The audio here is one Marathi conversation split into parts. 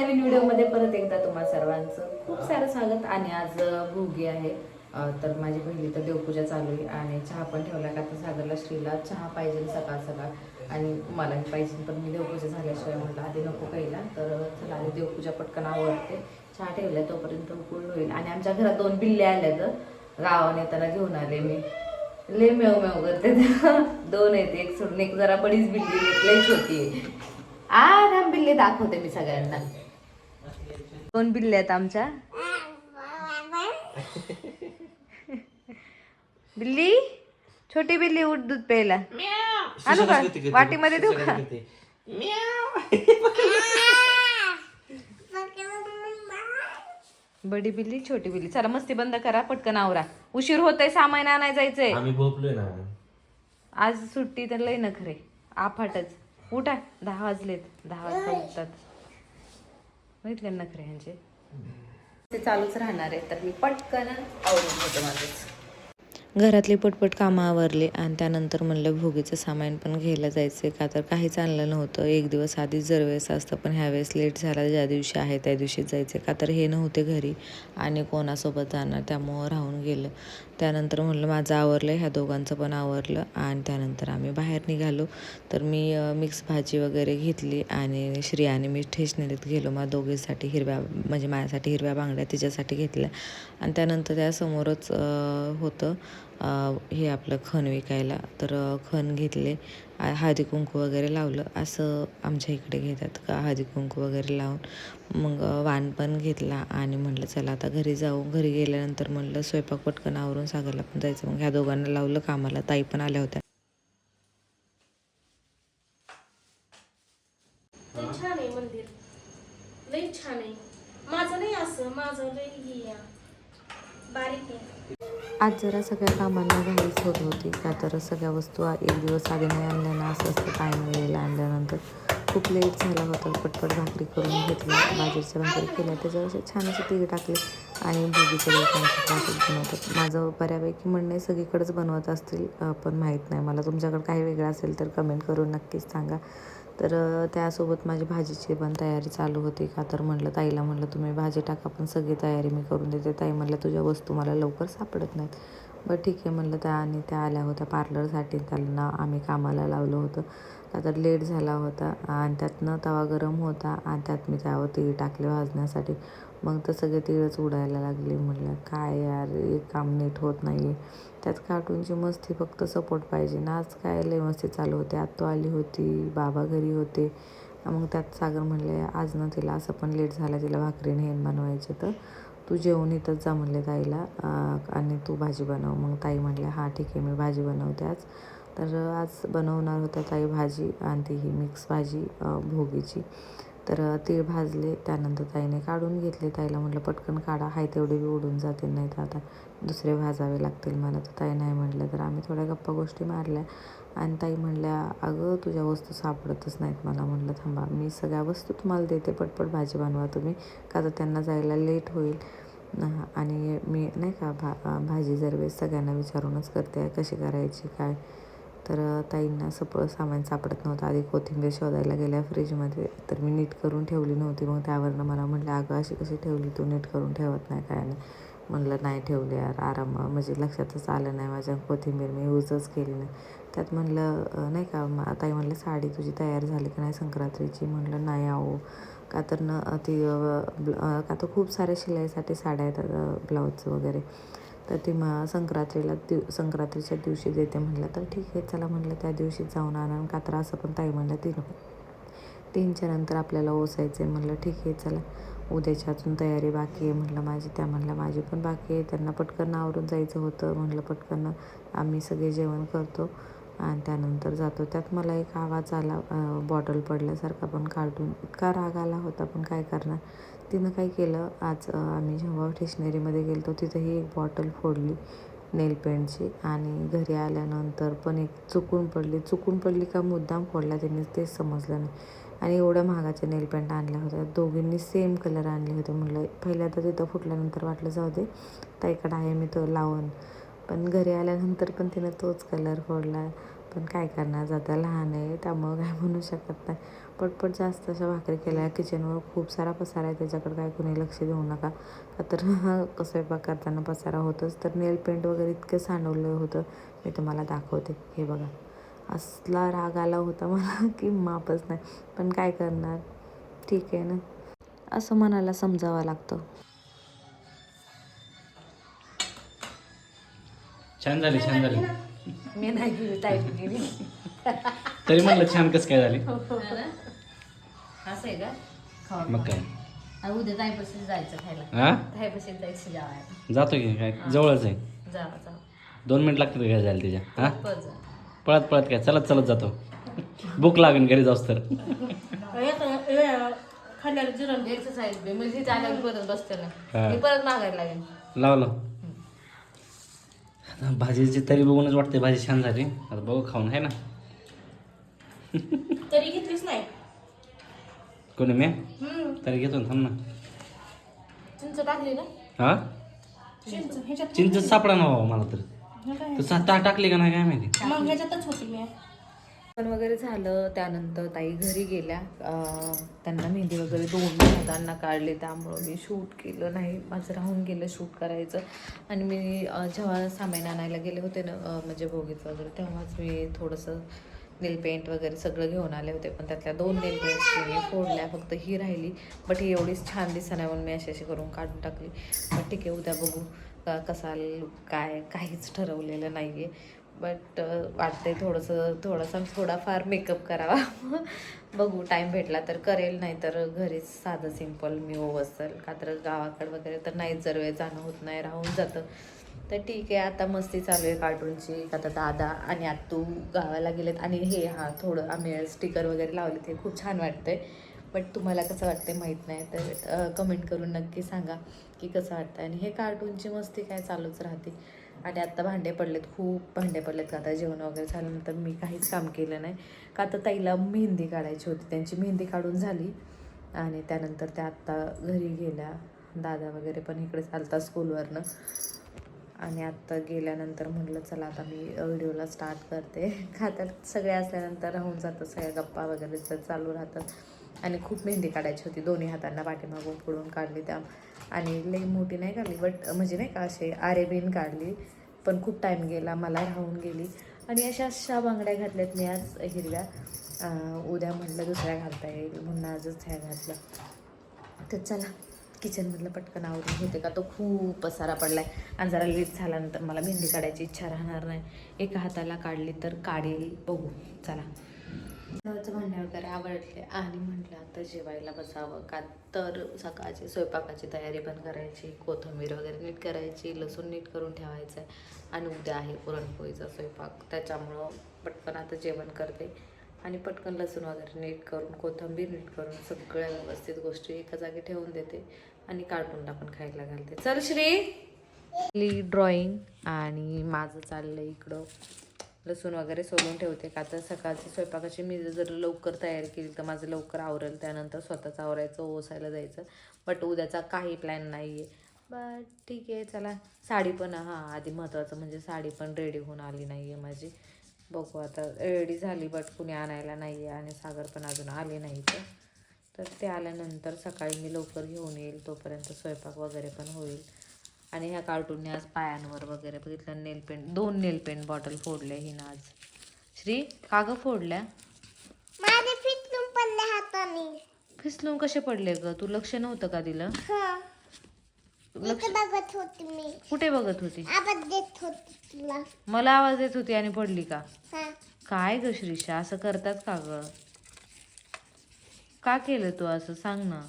नवीन व्हिडिओमध्ये परत एकदा तुम्हा सर्वांचं खूप सारं स्वागत. आणि आज भोगी आहे. तर माझी पहिली तर देवपूजा चालू आहे आणि चहा पण ठेवला का तर सागरला श्रीला चहा पाहिजे सकाळ सकाळ. आणि मलाही पाहिजे पण मी देवपूजा झाल्याशिवाय म्हटलं आधी नको पहिला तर चला आधी देवपूजा पटकन आवडते चहा ठेवला तोपर्यंत उकळून होईल. आणि आमच्या घरात दोन बिल्ले आल्या तर गावाने त्यांना घेऊन आले मी. लय मेव मेव करते दोन आहेत एक सोडून एक जरा बडीच बिल्ली एक होती आ थांब बिल्ली दाखवते मी सगळ्यांना. दोन बिल्ले आहेत आमच्या. बिल्ली? छोटी बिल्ली उठ दूध प्यायला. आणू का? वाटीमध्ये देऊ का? बडी बिल्ली छोटी बिल्ली. चला मस्ती बंद करा पटकन आवरा. उशीर होतय सामान आणाय जायचंय. आम्ही भोपलोय ना. आज सुट्टी तर लय नखरे. आफाटच. उठा दहा वाजलेत. दहा वाजता उठतात. बघितले नखरे यांचे ते चालूच राहणार आहे तर मी पटकन आवडून घेतो माझंच घरातली पटपट कामं आवरली आणि त्यानंतर म्हणलं भोगीचं सामान पण घ्यायला जायचं का? तर काहीच आणलं नव्हतं. एक दिवस आधीच दरवेळेस असतं पण ह्यावेळेस लेट झाला. ज्या दिवशी आहे त्या दिवशी जायचं का? तर हे नव्हते घरी आणि कोणासोबत जाणार त्यामुळं राहून गेलं. त्यानंतर म्हणलं माझं आवरलं ह्या दोघांचं पण आवरलं आणि त्यानंतर आम्ही बाहेर निघालो. तर मी मिक्स भाजी वगैरे घेतली आणि श्री आणि मी स्टेशनरीत गेलो. मग दोघीसाठी हिरव्या म्हणजे माझ्यासाठी हिरव्या बांगड्या तिच्यासाठी घेतल्या. आणि त्यानंतर त्यासमोरच होतं हे आपलं खण विकायला. तर खण घेतले. हळदी कुंकू वगैरे लावलं. असं आमच्या इकडे घेतात का हळदी कुंकू वगैरे लावून. मग वाण पण घेतला आणि म्हटलं चला आता घरी जाऊ. घरी गेल्यानंतर म्हटलं स्वयंपाक पटकन आवरून सागरला पण जायचं. मग ह्या दोघांना लावलं कामाला. ताई पण आल्या होत्या. छान आहे मंदिर. लई छान आहे. माझं नाही असं. माझं लई बारीक आहे. आज जरा सगळ्या कामांना घाईच होत होती. का तर सगळ्या वस्तू एक दिवस आधी नाही आणल्या ना असं असतं. टाईम वेळेला आणल्यानंतर. खूप लेट झाला होता पटपट भाकरी करून घेतली बाजरीच्या भाकरी केल्या त्याच्यावर असे छान असे तीळ टाकले आणि भोगीच्या दिवसांची भाकरी बनवतात. माझं बऱ्यापैकी म्हणणे सगळीकडेच बनवत असतील पण माहीत नाही. मला तुमच्याकडं काही वेगळं असेल तर कमेंट करून नक्कीच सांगा. तर त्यासोबत माझी भाजीची पण तयारी चालू होती का? तर म्हणलं ताईला म्हणलं तुम्ही भाजी टाका पण सगळी तयारी मी करून देते. ताई म्हणलं तुझ्या वस्तू मला लवकर सापडत नाहीत. बरं ठीक आहे म्हणलं त्या आणि त्या आल्या होत्या पार्लरसाठी. त्यांना आम्ही कामाला लावलं होतं. का तर लेट झाला होता आणि त्यातनं तवा गरम होता आणि त्यात मी त्यावर तीळ टाकले भाजण्यासाठी. मग तर सगळे तीळच उडायला लागले. म्हणलं काय यार एक काम नीट होत नाही आहे त्यात कार्टूनची मस्ती फक्त सपोर्ट पाहिजे. ना आज काय लय मस्ती चालू होते. आत्तो आली होती बाबा घरी होते. मग त्यात सागर म्हणले आज ना तिला असं पण लेट झाला तिला भाकरीने हेन बनवायचे तर तू जेवण इथंच जा म्हणले ताईला. आणि तू भाजी बनव. मग ताई म्हटल्या हां ठीक आहे मी भाजी बनवते आज. तर आज बनवणार होत्या ताई भाजी आणि ती ही मिक्स भाजी भोगीची. तर तीळ भाजले. त्यानंतर ताईने काढून घेतले. ताईला म्हटलं पटकन काढा. हाय तेवढे बी उडून जातील नाही तर आता दुसरे भाजावे लागतील मला. तर ताई नाही म्हटलं तर आम्ही थोड्या गप्पा गोष्टी मारल्या. आणि ताई म्हणल्या अगं तुझ्या वस्तू सापडतच नाहीत मला. म्हटलं थांबा. मी सगळ्या वस्तू तुम्हाला देते. पटपट भाजी बनवा तुम्ही का तर त्यांना जायला लेट होईल. आणि मी नाही का भा भाजी जर वेळेस सगळ्यांना विचारूनच करते कशी करायची काय? तर ताईंना सगळं सामान सापडत नव्हतं. आधी कोथिंबीर शोधायला गेल्या फ्रीजमध्ये तर मी नीट करून ठेवली नव्हती. मग त्यावरनं मला म्हटलं अगं अशी कशी ठेवली तू? नीट करून ठेवत नाही काय? नाही म्हणलं नाही ठेवली यार आराम म्हणजे लक्षातच आलं नाही माझ्या कोथिंबीर. मी यूजच केली नाही. त्यात म्हणलं नाही का मा- ताई म्हणलं साडी तुझी तयार झाली का नाही संक्रांतीची? म्हणलं नाही आहो का तर न ती का तर खूप साऱ्या शिलाईसाठी साड्या आहेत ब्लाऊजचं वगैरे. तर ती मग संक्रांतीला दिव संक्रांतीच्या दिवशी देते म्हटलं तर ठीक आहे चला म्हटलं त्या दिवशी जाऊन आणा. का तर असं पण ताई म्हणलं तीन तीनच्या नंतर आपल्याला ओसायचं आहे म्हणलं ठीक आहे चला. उद्याच्या अजून तयारी बाकी आहे म्हटलं माझी. त्या म्हणलं माझी पण बाकी आहे. त्यांना पटकन आवरून जायचं होतं म्हटलं पटकन. आम्ही सगळे जेवण करतो आणि त्यानंतर जातो. त्यात मला एक आवाज आला बॉटल पडल्यासारखा पण काढून इतका राग आला होता पण काय करणार? तिनं काय केलं आज आम्ही जेव्हा स्टेशनरीमध्ये गेलो तिथंही एक बॉटल फोडली नेल पेंटची आणि घरी आल्यानंतर पण एक चुकून पडली. चुकून पडली का मुद्दाम फोडला त्यांनी तेच समजलं नाही. आणि एवढ्या महागाच्या नेल पेंट आणल्या होत्या. दोघींनी सेम कलर आणले होते. म्हटलं पहिल्यांदा तिथं फुटल्यानंतर वाटलं जाऊ दे ताईकडं आहे मी तो लावून. पण घरी आल्यानंतर पण तिनं तोच कलर फोडला. पण काय करणार जाता लहान आहे त्यामुळं काय म्हणू शकत नाही. पटपट जास्त अशा भाकरी केल्या. किचनवर खूप सारा पसारा आहे. त्याच्याकडे काय कुणी लक्ष देऊ नका. का तर स्वयंपाक करताना पसारा होतोच. तर नेल पेंट वगैरे इतकं सांडवलं होतं. मी तुम्हाला दाखवते. हे बघा. असला राग आला होता मला की मापच नाही. पण काय करणार? ठीक आहे ना? असं मनाला समजावं लागतं. छान झाली छान झाली. मी नाही गेली टाईप गेली. तरी म्हणलं छान कसं काय झाली? असं आहे का? खावा मग काय. उद्या ताईपाशीच जायचं खायला. हा? ताईपाशीच जायचं जेवायला. जातो की काय? जवळच आहे. जा जा. दोन मिनिट लागतील काय जायला तिच्या? हा? जा. पळत पळत काय? चलत चलत जातो. भूक लागेल घरी जाऊस तर. खाल्ल्याला जिरण एक्सरसाइज बी म्हणजे जागा परत बसते हा. ना मी परत मागायला लागेल. लावलं. आता भाजीची तरी बघूनच वाटते. भाजी छान झाली. आता बघू खाऊन आहे ना? तरी घेतलीच नाही. कोणी मी? तरी घेतो ना थांब ना. चिंच टाकली ना? हा? चिंच ह्याच्यात चिंच सापडा ना बाबा मला तर. हे काय? तर टाकली का नाही काय माहिती? मग ह्याच्यातच होती मी. पण वगैरे झालं त्यानंतर ताई घरी गेल्या. अं, त्यांना मेहंदी वगैरे दोन हातांना काढले त्यामुळं मी शूट केलं नाही. माझं राहून गेलं शूट करायचं. आणि मी अं, जेव्हा सामान आणायला गेले होते ना अं, म्हणजे भोगीत वगैरे तेव्हाच मी थोडंसं नेल पेंट वगैरे सगळं घेऊन आले होते पण त्यातल्या दोन नेल पेंट्स मी फोडल्या फक्त ही राहिली. बट ही एवढीच छान दिसणार म्हणून मी अशी अशी करून काढून टाकली. पण ठीक आहे उद्या बघू कसा काय काहीच ठरवलेलं नाही आहे बट वाटतंय थोडंसं थोडासा थोडाफार मेकअप करावा. बघू टाईम भेटला तर करेल नाही तर घरीच साधं सिंपल मी असेल का तर गावाकडं वगैरे तर नाहीच जर वेळ जाणं होत नाही राहून जातं. तर ठीक आहे आता मस्ती चालू आहे कार्टूनची. आता दादा आणि आत्तू गावाला गेलेत आणि हे हा थोडं आम्ही स्टिकर वगैरे लावले ते खूप छान वाटतंय. बट तुम्हाला कसं वाटतंय माहीत नाही तर कमेंट करून नक्की सांगा की कसं वाटतं आणि हे कार्टूनची मस्ती काय चालूच राहते. आणि आत्ता भांडे पडलेत खूप भांडे पडलेत. का आता जेवण वगैरे झाल्यानंतर मी काहीच काम केलं नाही. का तर ताईला मेहंदी काढायची होती. त्यांची मेहंदी काढून झाली. आणि त्यानंतर त्या आत्ता घरी गेल्या. दादा वगैरे पण इकडे चालतात स्कूलवरनं आणि आत्ता गेल्यानंतर म्हटलं चला आता मी व्हिडिओला स्टार्ट करते. खात्यात सगळे असल्यानंतर राहून जातं सगळ्या गप्पा वगैरे चालू राहतात. आणि खूप मेहंदी काढायची होती दोन्ही हातांना पाठीमागून फोडून काढली त्या. आणि लई मोठी नाही काढली बट म्हणजे नाही का असे आरेबीन काढली. पण खूप टाईम गेला मला राहून गेली. आणि अशा अशा बांगड्या घातल्यात मी आज हिरव्या. उद्या म्हटलं दुसऱ्या घालता येईल म्हणून आजच ह्या घातलं तर चला. किचनमधलं पटकन आवडून होते का? तो खूप पसारा आहे आणि जरा लेट झाल्यानंतर मला भेंडी काढायची इच्छा राहणार नाही. एका हाताला काढली तर काढेल. बघू. चला. देवाचं भांडे वगैरे आवडले आणि म्हटलं आता जेवायला बसावं का? तर सकाळची स्वयंपाकाची तयारी पण करायची. कोथिंबीर वगैरे नीट करायची. लसूण नीट करून ठेवायचं आहे आणि उद्या आहे पुरणपोळीचा स्वयंपाक. त्याच्यामुळं पटकन आता जेवण करते. आणि पटकन लसूण वगैरे नीट करून कोथिंबीर नीट करून सगळ्या व्यवस्थित गोष्टी एका जागी ठेवून देते. आणि काढून पण खायला घालते. चल श्री. ड्रॉइंग आणि माझं चाललं इकडं. लसूण वगैरे सोलून ठेवते का तर सकाळची स्वयंपाकाची मी जर लवकर तयार केली तर माझं लवकर आवरेल. त्यानंतर स्वतःच आवरायचं ओसायला जायचं. बट उद्याचा काही प्लॅन नाही आहे बट ठीक आहे चला. साडी पण हां आधी महत्त्वाचं म्हणजे साडी पण रेडी होऊन आली नाही आहे माझी. बघू आता रेडी झाली बट कुणी आणायला नाही आहे आणि सागर पण अजून आले नाही तर तर ते आल्यानंतर सकाळी मी लवकर घेऊन येईल तोपर्यंत स्वयंपाक वगैरे पण होईल. आणि ह्या कार्टूनने आज पायांवर वगैरे बघितलं नेल पेंट दोन नेल पेंट बॉटल फोडल्या हिनं आज. श्री का ग फोडल्या? फिसलून कसे पडले ग? तू लक्ष नव्हतं का दिलं? हा. इथे बघत होती मी. कुठे बघत होती? आवाज देत होती तुला. मला आवाज देत होती आणि पडली का? काय ग श्रीषा असं करतात का ग? का केलं तू असं? सांग ना.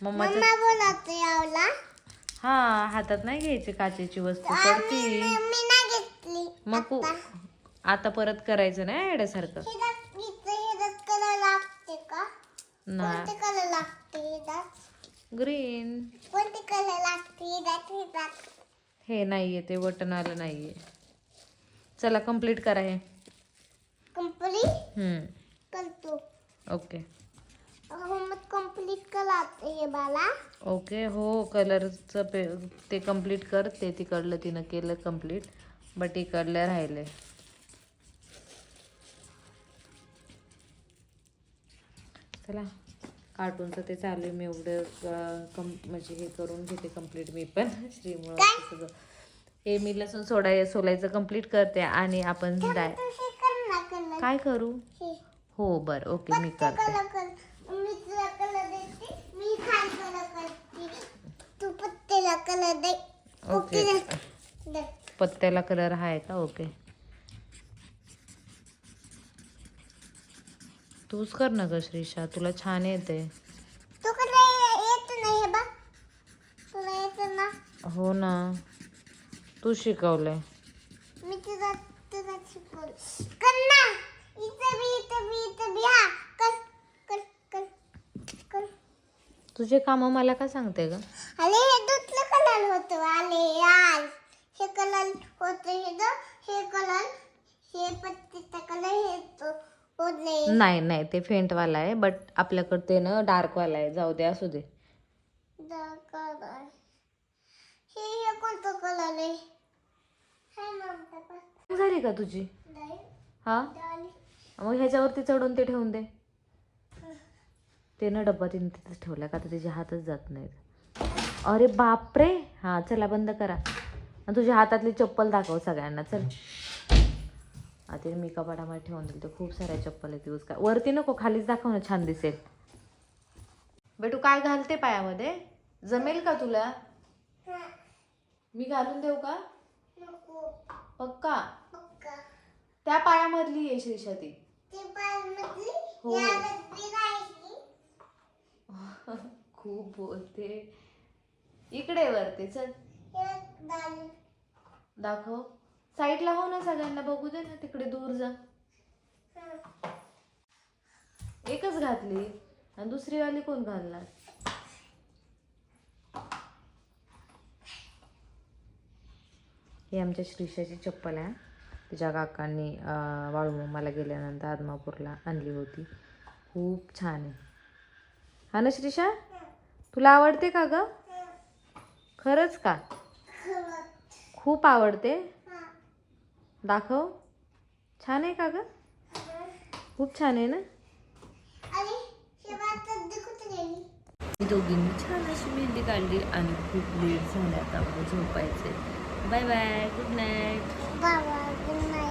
मम्मा बोलते यावला हा हातात नाही घ्यायचे काचेची वस्तू पडती मी नाही घेतली. मग कु- आता परत करायचं नाही येड्यासारखं? हिरत इथे हिरत कलर लागते का? ना. कोणते कलर लागते हिरत ग्रीन कोणते कलर लागते हिरत हिरत हे नाहीये ते बटन आलं नाहीये. चला कंप्लीट करा हे. कंप्लीट हम्म, करतो. ओके हो कंप्लीट कराते हे बाला. ओके हो कलरचं पे ते कंप्लीट कर. ते तिकडलं तिनं केलं कंप्लीट बट इकडलं राहिले. चला कार्टूनचं ते चालू आहे. मी एवढं कम म्हणजे हे करून घेते कंप्लीट मी पण. श्रीमुळं सगळं. हे मी लसूण सोडाय सोलायचं कंप्लीट करते आणि आपण डाय काय करू? हे. हो बरं. ओके मी करते कलर कर मी तुला कलर देते मी खाल कलर करते तू पत्तेला कलर दे ओके. पत्त्याला कलर आहे का? ओके. तूच कर ना ग श्रीषा. तुला छान येते. हे ना. हो ना. तू शिकवलंय. मी तुला तुला शिकवलं कर ना. इथं बी इथं बी इथं बी. हा कर कर कर कर. तुझे काम मला का सांगते ग? अरे हे दुसरं कलर होतं आले यार हे कलर होतं हे द हे कलर हे पत्तीचा कलर हे तो होते नाही नाही ते फेंटवाला आहे बट आपल्याकडे ते ना डार्कवाला आहे. जाऊ दे असू दे. हे हे झाली का तुझी? हा? मग ह्याच्यावरती चढून ते ठेवून दे. ते ना डब्बा तिने तिथेच ठेवला का तर तिचे हातच जात नाहीत. अरे बापरे! हा चला बंद करा. आणि तुझ्या हातातली चप्पल दाखव सगळ्यांना चल. आता मी कपाटामध्ये ठेवून दिली तर खूप साऱ्या चप्पल आहेत यूज का वरती नको खालीच दाखव ना छान दिसेल. बेटू काय घालते पायामध्ये? जमेल का तुला? मी घालून देऊ का? नको. पक्का? पक्का. त्या पायामधली आहे श्रीषा ती. हो. खूप बोलते. इकडे वरती चल. दाखव. साईडला हो ना सगळ्यांना बघू दे ना तिकडे दूर जा. एकच घातली. आणि दुसरी वाली कोण घालणार? हे आमच्या श्रीषाची चप्पल आहे. तिच्या काकांनी अं, वाळूमामाला गेल्यानंतर आदमापूरला आणली होती. खूप छान आहे. हा ना श्रीषा? तुला आवडते का ग? खरंच का? खूप आवडते. दाखव. छान आहे का ग? खूप छान आहे ना? अरे बात कुठे गेली मी दोघींनी छान अशी मेहंदी काढली आणि खूप लेट झाले आता झोपायचे बाय बाय गुड नाईट बाबा गुड नाईट